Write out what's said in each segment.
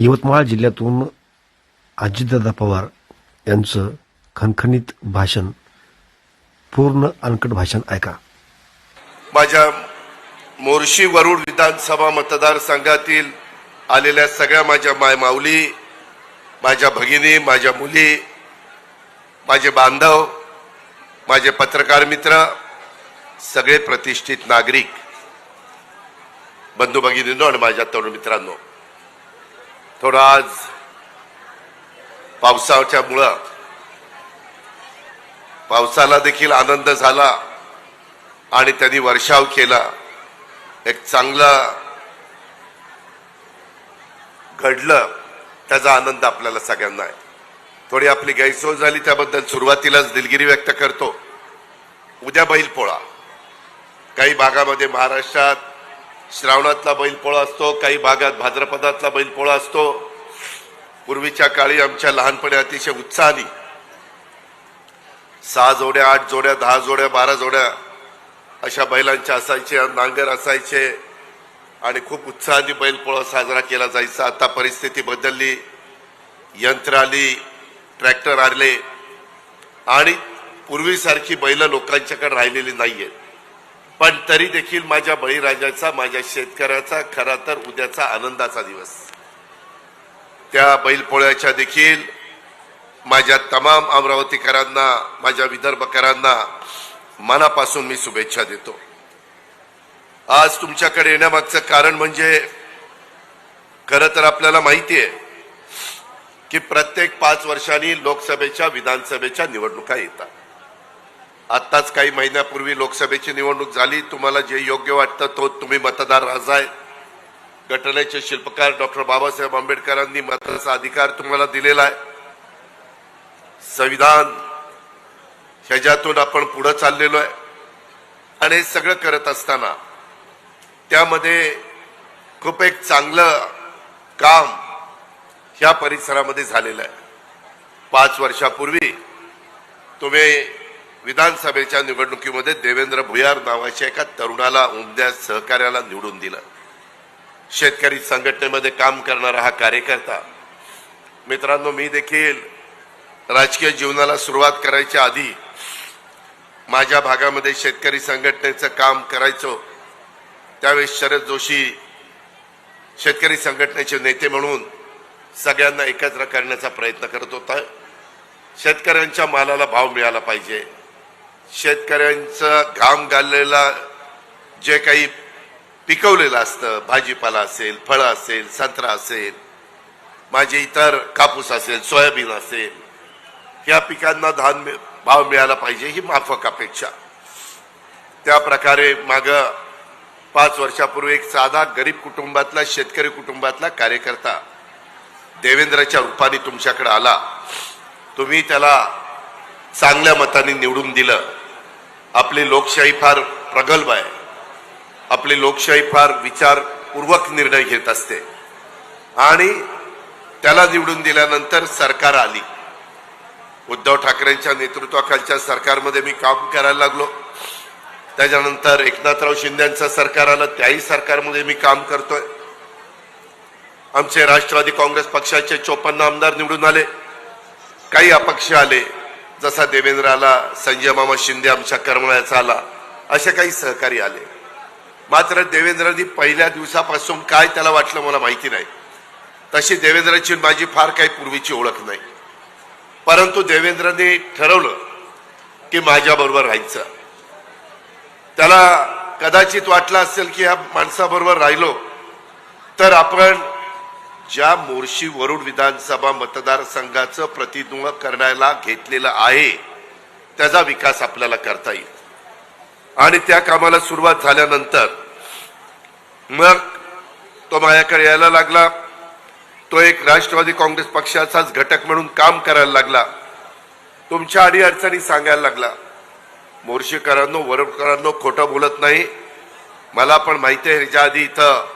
यवतमाळ जिल्ह्यातून अजितदादा पवार यांचं खणखणीत भाषण. पूर्ण अनकट भाषण ऐका. माझ्या मोर्शी वरुड विधानसभा मतदारसंघातील आलेल्या सगळ्या माझ्या माय माऊली माझ्या भगिनी माझ्या मुली माझे बांधव माझे पत्रकार मित्र सगळे प्रतिष्ठित नागरिक बंधू भगिनींनो आणि माझ्या तरुण मित्रांनो. थोडं आज पावसाच्या मुळं पावसाला देखील आनंद झाला आणि त्यांनी वर्षाव केला. एक चांगला घडलं त्याचा आनंद आपल्याला सगळ्यांना आहे. थोडी आपली गैरसोय झाली त्याबद्दल सुरुवातीलाच दिलगिरी व्यक्त करतो. उद्या बैलपोळा. काही भागामध्ये महाराष्ट्रात श्रावणातला बैलपोळा असतो काही भागात भाद्रपदातला बैलपोळा असतो. पूर्वीच्या काळी आमच्या लहानपणी अतिशय उत्साहाने सहा जोड्या आठ जोड्या दहा जोड्या बारा जोड्या अशा बैलांच्या असायचे नांगर असायचे आणि खूप उत्साहाने बैलपोळा साजरा केला जायचा. आता परिस्थिती बदलली. यंत्र आली ट्रॅक्टर आले आणि पूर्वीसारखी बैल लोकांच्याकडे राहिलेली नाही आहेत पण तरी देखील माझ्या बळीराजाचा माझ्या शेतकऱ्याचा खरा तर उद्याचा आनंदाचा दिवस. त्या बैलपोळ्याच्या देखील माझ्या तमाम अमरावतीकरांना माझ्या विदर्भकरांना मनापासून मी शुभेच्छा देतो. आज तुमच्याकडे येण्यामागचं कारण म्हणजे खरं तर आपल्याला माहिती आहे की प्रत्येक पाच वर्षांनी लोकसभेच्या विधानसभेच्या निवडणुका येतात. आत्ताच काही महिन्यापूर्वी लोकसभेची निवडणूक झाली. तुम्हाला जे योग्य वाटतं तो तुम्ही मतदार राजाय घटनेचे शिल्पकार डॉक्टर बाबासाहेब आंबेडकरांनी मताचा अधिकार तुम्हाला दिलेला आहे. संविधान ह्याच्यातून आपण पुढे चाललेलो आहे. आणि हे सगळं करत असताना त्यामध्ये खूप एक चांगलं काम ह्या परिसरामध्ये झालेलं आहे. पाच वर्षापूर्वी तुम्ही विधानसभेच्या निवडणुकीमध्ये देवेंद्र भुयार नावाच्या एका तरुणाला उमद्या सहकार्याला निवडून दिलं. शेतकरी संघटनेमध्ये काम करणारा हा कार्यकर्ता. मित्रांनो मी देखील राजकीय जीवनाला सुरुवात करायच्या आधी माझ्या भागामध्ये शेतकरी संघटनेचं काम करायचो. त्यावेळेस शरद जोशी शेतकरी संघटनेचे नेते म्हणून सगळ्यांना एकत्र करण्याचा प्रयत्न करत होता. शेतकऱ्यांच्या मालाला भाव मिळाला पाहिजे. शेतकऱ्यांचं घाम घाललेला जे काही पिकवलेलं असतं भाजीपाला असेल फळं असेल संत्रा असेल माझे इतर कापूस असेल सोयाबीन असेल या पिकांना धान भाव मिळाला पाहिजे ही माफक अपेक्षा. त्या प्रकारे माग पाच वर्षापूर्वी एक साधा गरीब कुटुंबातला शेतकरी कुटुंबातला कार्यकर्ता देवेंद्रच्या रूपाने तुमच्याकडे आला. तुम्ही त्याला चांगल्या मताने निवडून दिलं. आपली लोकशाही फार प्रगल्भ आहे. आपली लोकशाही फार विचारपूर्वक निर्णय घेत असते. आणि त्याला निवडून दिल्यानंतर सरकार आली. उद्धव ठाकरेंच्या नेतृत्वाखालच्या सरकारमध्ये मी काम करायला लागलो. त्याच्यानंतर एकनाथराव शिंदेचं सरकार आलं त्याही सरकारमध्ये मी काम करतोय. आमचे राष्ट्रवादी काँग्रेस पक्षाचे चोपन्न आमदार निवडून आले. काही अपक्ष आले. जसा देवेंद्र आला संजय मामा शिंदे आमच्या करमळ्याचा आला असे काही सहकारी आले. मात्र देवेंद्रांनी पहिल्या दिवसापासून काय त्याला वाटलं मला माहिती नाही. तशी देवेंद्रांची माझी फार काही पूर्वीची ओळख नाही. परंतु देवेंद्रने ठरवलं की माझ्याबरोबर राहायचं. त्याला कदाचित वाटलं असेल की ह्या माणसाबरोबर राहिलो तर आपण ज्या मोर्शी वरुड विधानसभा मतदारसंघाचं प्रतिनिधित्व करण्याला घेतलेलं आहे त्याचा विकास आपल्याला करता येईल. आणि त्या कामाला सुरुवात झाल्यानंतर मग तो माझ्याकडे यायला लागला. तो एक राष्ट्रवादी काँग्रेस पक्षाचाच घटक म्हणून काम करायला लागला. तुमच्या अडीअडचणी सांगायला लागला. मोर्शीकरांनो वरुडकरांनो खोटं बोलत नाही. मला पण माहिती आहे ह्याच्या आधी इथं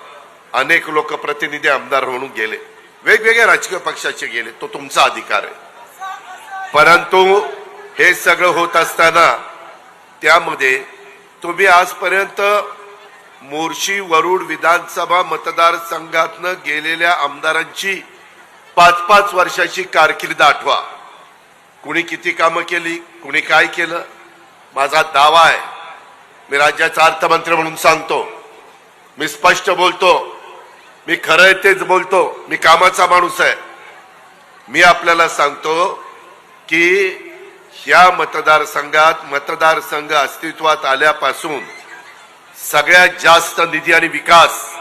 अनेक लोकप्रतिनिधी आमदार म्हणून गेले. वेगवेगळ्या राजकीय पक्षाचे गेले. तो तुमचा अधिकार आहे. परंतु हे सगळं होत असताना त्यामध्ये तुम्ही आजपर्यंत मोर्शी वरुड विधानसभा मतदारसंघातनं गेलेल्या आमदारांची पाच पाच वर्षाची कारकिर्द आठवा. कुणी किती कामं केली कुणी काय केलं? माझा दावा आहे. मी राज्याचा अर्थमंत्री म्हणून सांगतो. मी स्पष्ट बोलतो. मी खरं आहे तेच बोलतो. मी कामाचा माणूस आहे. मी आपल्याला सांगतो की या मतदारसंघात मतदारसंघ अस्तित्वात आल्यापासून सगळ्यात जास्त निधी आणि विकास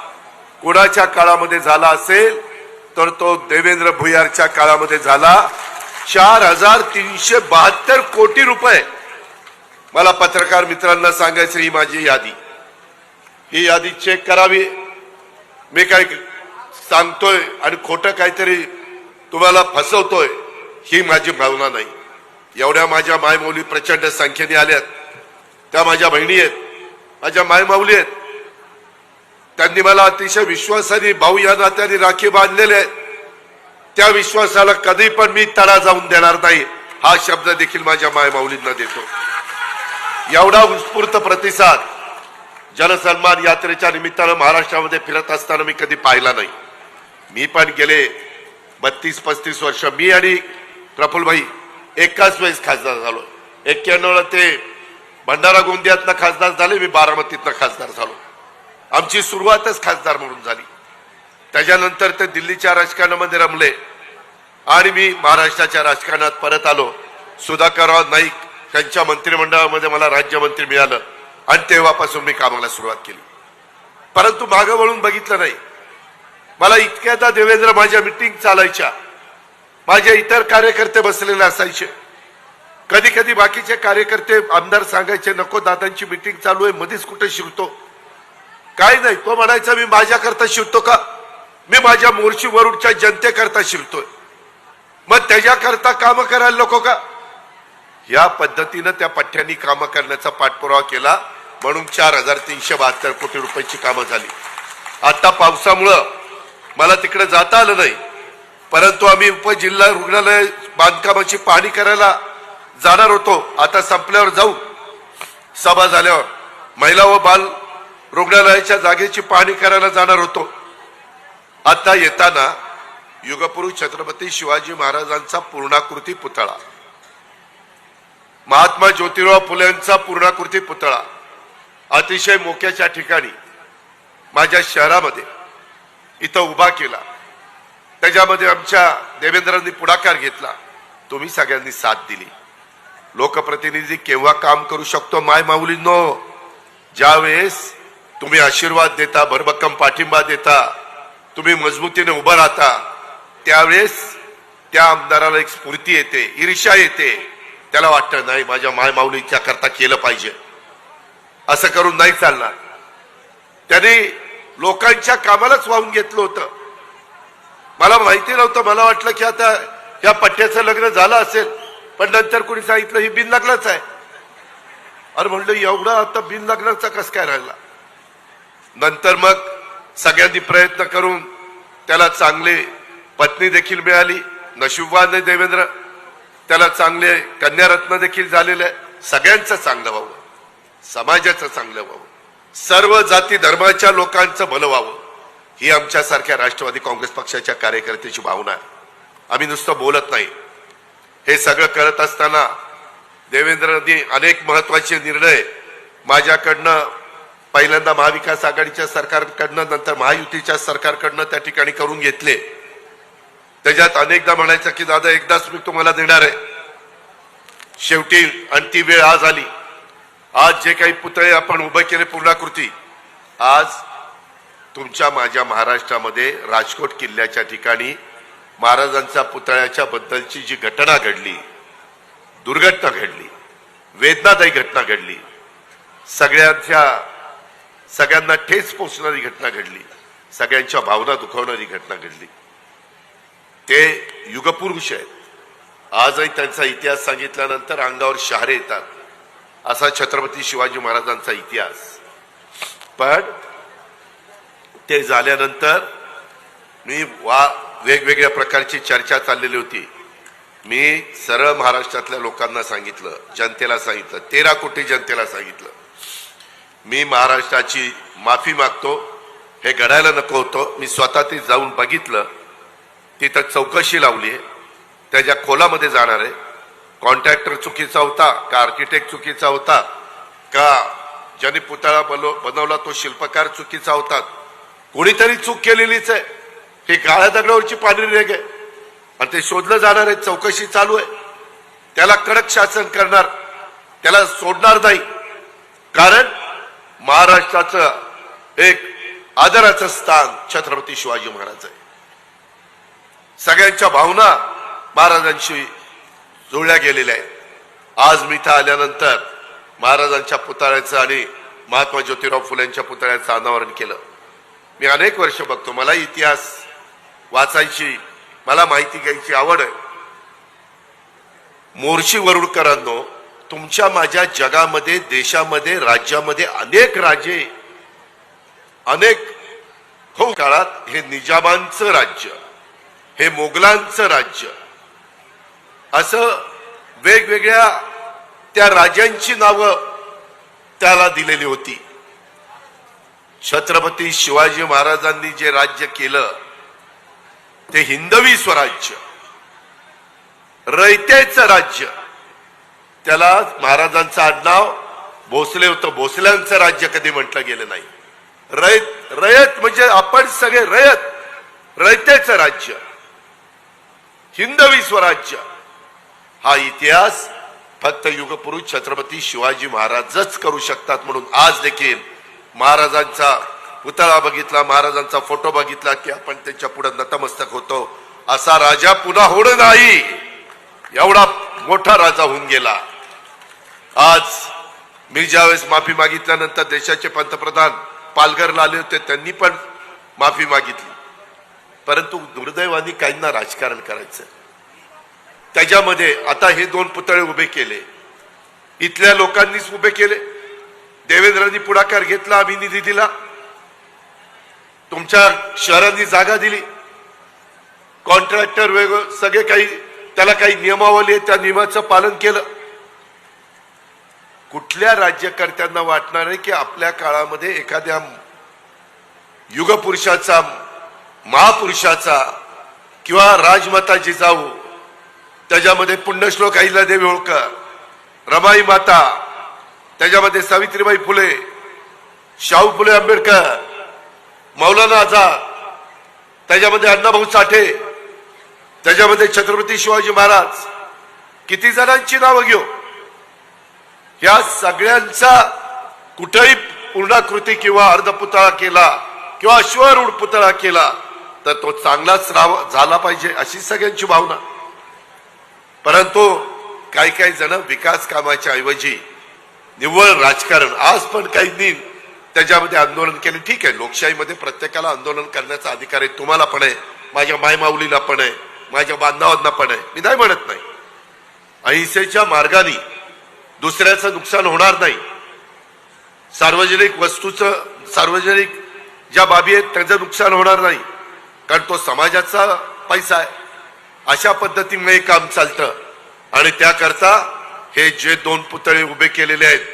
कोणाच्या काळामध्ये झाला असेल तर तो देवेंद्र भुयारच्या काळामध्ये झाला. चार हजार तीनशे बहात्तर कोटी रुपये. मला पत्रकार मित्रांना सांगायचं ही माझी यादी. ही यादी चेक करावी. मी काय सांगतोय आणि खोटं काहीतरी तुम्हाला फसवतोय ही माझी भावना नाही. एवढ्या माझ्या मायमौली प्रचंड संख्येने आल्यात. त्या माझ्या बहिणी आहेत माझ्या मायमाऊली आहेत. त्यांनी मला अतिशय विश्वासाने भाऊ या नात्याने राखी बांधलेले आहेत. त्या विश्वासाला कधी पण मी तडा जाऊन देणार नाही हा शब्द देखील माझ्या मायमाऊलींना देतो. एवढा उत्स्फूर्त प्रतिसाद जनसन्मान यात्रेच्या निमित्तानं महाराष्ट्रामध्ये फिरत असताना मी कधी पाहिला नाही. मी पण गेले बत्तीस पस्तीस वर्ष. मी आणि प्रफुल्लभाई एकाच वेळेस खासदार झालो. एक्क्याण्णवला ते भंडारा गोंदियातनं खासदार झाले मी बारामतीतनं खासदार झालो. आमची सुरुवातच खासदार म्हणून झाली. त्याच्यानंतर ते दिल्लीच्या राजकारणामध्ये रमले. आणि मी महाराष्ट्राच्या राजकारणात परत आलो. सुधाकरराव नाईक त्यांच्या मंत्रिमंडळामध्ये मला राज्यमंत्री मिळालं. आणि तेव्हापासून मी कामाला सुरुवात केली. परंतु मागं वळून बघितलं नाही. मला इतक्यादा देवेंद्र माझ्या मिटिंग चालायच्या. माझे इतर कार्यकर्ते बसलेले असायचे. कधी कधी बाकीचे कार्यकर्ते आमदार सांगायचे नको दादांची मिटिंग चालू आहे मध्येच कुठे शिवतो काय नाही तो म्हणायचा मी माझ्याकरता शिवतो का? मी माझ्या मोर्शी वरुडच्या जनतेकरता शिवतोय मग त्याच्याकरता कामं करायला नको का? या पद्धतीनं त्या पठ्ठ्यांनी कामं करण्याचा पाठपुरावा केला. म्हणून चार हजार तीनशे बहात्तर कोटी रुपयाची कामं झाली. आता पावसामुळं मला तिकडे जाता आलं नाही. परंतु आम्ही उपजिल्हा रुग्णालय बांधकामाची पाहणी करायला जाणार होतो. आता संपल्यावर जाऊ. सभा झाल्यावर महिला व बाल रुग्णालयाच्या जागेची पाहणी करायला जाणार होतो. आता येताना युगपुरुष छत्रपती शिवाजी महाराजांचा पूर्णाकृती पुतळा. महात्मा ज्योतिराव फुलेंचा पूर्णाकृती पुतळा. अतिशय मोक्याच्या ठिकाणी माझ्या शहरामध्ये इथं उभा केला. त्याच्यामध्ये आमच्या देवेंद्रांनी पुढाकार घेतला. तुम्ही सगळ्यांनी साथ दिली. लोकप्रतिनिधी केव्हा काम करू शकतो माय माऊलींनो? ज्यावेळेस तुम्ही आशीर्वाद देता भरभक्कम पाठिंबा देता तुम्ही मजबूतीने उभं राहता त्यावेळेस त्या आमदाराला एक स्फूर्ती येते ईर्ष्या येते. त्याला वाटतं नाही माझ्या माय माऊलीच्या करता केलं पाहिजे. असं करून नाही चालणार. त्याने लोकांच्या कामालाच वाहून घेतलं होतं. मला माहिती नव्हतं मला वाटलं की आता या पट्ट्याचं लग्न झालं असेल पण नंतर कुणी सांगितलं ही बिन लग्नच आहे. अरे म्हणलं एवढा आता बिन लग्नाचा कस काय राहिला? नंतर मग सगळ्यांनी प्रयत्न करून त्याला चांगले पत्नी देखील मिळाली नशिबवान देवेंद्र. त्याला चांगले कन्यारत्न देखील झालेले आहे. सगळ्यांचं चांगलं व्हावं. समाजाचं चांगलं व्हावं. सर्व जाती धर्माच्या लोकांचं भलं व्हावं. ही आमच्यासारख्या राष्ट्रवादी काँग्रेस पक्षाच्या कार्यकर्त्याची भावना आहे. आम्ही नुसतं बोलत नाही. हे सगळं करत असताना देवेंद्रनी अनेक महत्त्वाचे निर्णय माझ्याकडनं पहिल्यांदा महाविकास आघाडीच्या सरकारकडनं नंतर महायुतीच्या सरकारकडनं त्या ठिकाणी करून घेतले. त्याच्यात अनेकदा म्हणायचं की दादा एकदाच मी तुम्हाला देणार आहे. शेवटी आणि ती वेळ आज आली. आज जे काही पुतळे आपण उभे केले पूर्णाकृती आज तुमच्या माझ्या महाराष्ट्रामध्ये राजकोट किल्ल्याच्या ठिकाणी महाराजांच्या पुतळ्याच्या बद्दलची जी घटना घडली दुर्घटना घडली वेदनादायी घटना घडली सगळ्यांच्या सगळ्यांना ठेच पोचणारी घटना घडली सगळ्यांच्या भावना दुखवणारी घटना घडली. ते युगपुरुष आहेत. आजही त्यांचा इतिहास सांगितल्यानंतर अंगावर शहारे येतात. असा छत्रपती शिवाजी महाराजांचा इतिहास. पण ते झाल्यानंतर मी वा वेगवेगळ्या प्रकारची चर्चा चाललेली होती. मी सरळ महाराष्ट्रातल्या लोकांना सांगितलं जनतेला सांगितलं तेरा कोटी जनतेला सांगितलं. मी महाराष्ट्राची माफी मागतो हे घडायला नको होतं. मी स्वतः ते जाऊन बघितलं. तिथं चौकशी लावली आहे. त्याच्या खोलामध्ये जाणार आहे. कॉन्ट्रॅक्टर चुकीचा होता का आर्किटेक्ट चुकीचा होता का ज्याने पुतळा बनव- बनवला तो शिल्पकार चुकीचा होता. कोणीतरी चूक केलेलीच आहे. ही काळ्या दगडावरची पाणी रेग आहे. आणि ते शोधलं जाणार आहे चौकशी चालू आहे. त्याला कडक शासन करणार त्याला सोडणार नाही. कारण महाराष्ट्राचं एक आदराचं स्थान छत्रपती शिवाजी महाराज आहे. सगळ्यांच्या भावना महाराजांशी जुळल्या गेलेल्या आहेत. आज मी इथं आल्यानंतर महाराजांच्या पुतळ्याचं आणि महात्मा ज्योतिराव फुलेंच्या पुतळ्याचं अनावरण केलं. मी अनेक वर्ष बघतो मला इतिहास वाचायची मला माहिती घ्यायची आवड आहे. मोर्शी वरुडकरांनो तुमच्या माझ्या जगामध्ये देशामध्ये राज्यामध्ये अनेक राजे अनेक हो काळात हे निजामांचं राज्य. हे मोगलांचं राज्य. असं वेगवेगळ्या त्या राजांची नावं त्याला दिलेली होती. छत्रपती शिवाजी महाराजांनी जे राज्य केलं ते हिंदवी स्वराज्य. रयतेचं राज्य. त्याला महाराजांचं आडनाव भोसले होतं. भोसल्यांचं राज्य कधी म्हटलं गेलं नाही. रयत रयत म्हणजे आपण सगळे रयत रयतेचं राज्य. हिंदवी स्वराज्य. हा इतिहास फक्त युगपुरुष छत्रपती शिवाजी महाराजच करू शकतात म्हणून आज देखील महाराजांचा पुतळा बघितला महाराजांचा फोटो बघितला की आपण त्यांच्या पुढे नतमस्तक होतो. असा राजा पुन्हा होणं नाही. एवढा मोठा राजा होऊन गेला. आज मी ज्यावेळेस माफी मागितल्यानंतर देशाचे पंतप्रधान पालघरला आले होते त्यांनी पण माफी मागितली. परंतु दुर्दैवानी काहींना राजकारण करायचं त्याच्यामध्ये आता हे दोन पुतळे उभे केले. इथल्या लोकांनीच उभे केले. देवेंद्रांनी पुढाकार घेतला आम्ही निधी दिला. तुमच्या शहरांनी जागा दिली. कॉन्ट्रॅक्टर वेगळं सगळे काही त्याला काही नियमावली आहे त्या नियमाचं पालन केलं. कुठल्या राज्यकर्त्यांना वाटणार आहे की आपल्या काळामध्ये एखाद्या युगपुरुषाचा महापुरुषाचा किंवा राजमाता जिजाऊ त्याच्यामध्ये पुण्यश्लोक अहिल्यादेवी होळकर रमाई माता त्याच्यामध्ये सावित्रीबाई फुले शाहू फुले आंबेडकर मौलाना आझाद त्याच्यामध्ये अण्णाभाऊ साठे त्याच्यामध्ये छत्रपती शिवाजी महाराज. किती जणांची नावं घेऊ? या सगळ्यांचा कुठेही पूर्णाकृती किंवा अर्धपुतळा केला किंवा अश्वरूढ पुतळा केला तर तो चांगलाच राव झाला पाहिजे अशी सगळ्यांची भावना. परंतु काही काही जण विकास कामाच्या ऐवजी निव्वळ राजकारण आज पण काहींनी त्याच्यामध्ये आंदोलन केले. ठीक आहे लोकशाहीमध्ये प्रत्येकाला आंदोलन करण्याचा अधिकार आहे तुम्हाला पण आहे माझ्या मायमाऊलीला पण आहे माझ्या बांधवांना पण आहे. मी नाही म्हणत नाही. अहिंसेच्या मार्गाने दुसऱ्याचं नुकसान होणार नाही. सार्वजनिक वस्तूचं सार्वजनिक ज्या बाबी आहेत त्याचं नुकसान होणार नाही. कारण तो समाजाचा पैसा आहे. अशा पद्धतीने काम चालतं. आणि त्याकरता हे जे दोन पुतळे उभे केलेले आहेत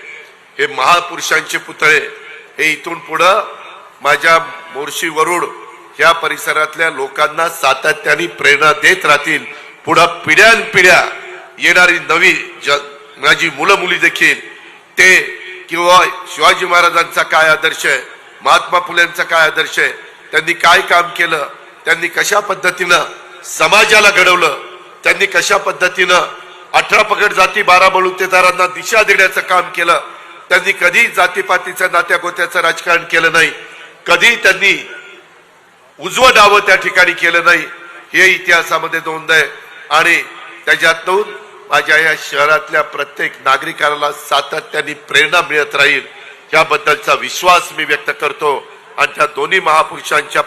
हे महापुरुषांचे पुतळे हे इथून पुढं माझ्या मोर्शी वरुड या परिसरातल्या लोकांना सातत्याने प्रेरणा देत राहतील. पुढं पिढ्यानपिढ्या येणारी नवी ज- माझी मुलं मुली देखील ते किंवा शिवाजी महाराजांचा काय आदर्श आहे महात्मा फुलेंचा काय आदर्श आहे त्यांनी काय काम केलं त्यांनी कशा पद्धतीनं समाजाला घडवलं त्यांनी कशा पद्धतीनं अठरा पकड जाती बारा बळुतेदारांना दिशा देण्याचं काम केलं त्यांनी कधी जातीपातीचं नात्या गोत्याचं राजकारण केलं नाही कधी त्यांनी उजवं डावं त्या ठिकाणी केलं नाही हे इतिहासामध्ये नोंद आहे. आणि त्याच्यातून माझ्या या शहरातल्या प्रत्येक नागरिकाला सातत्याने प्रेरणा मिळत राहील याबद्दलचा विश्वास मी व्यक्त करतो. आणि त्या दोन्ही महापुरुषांच्या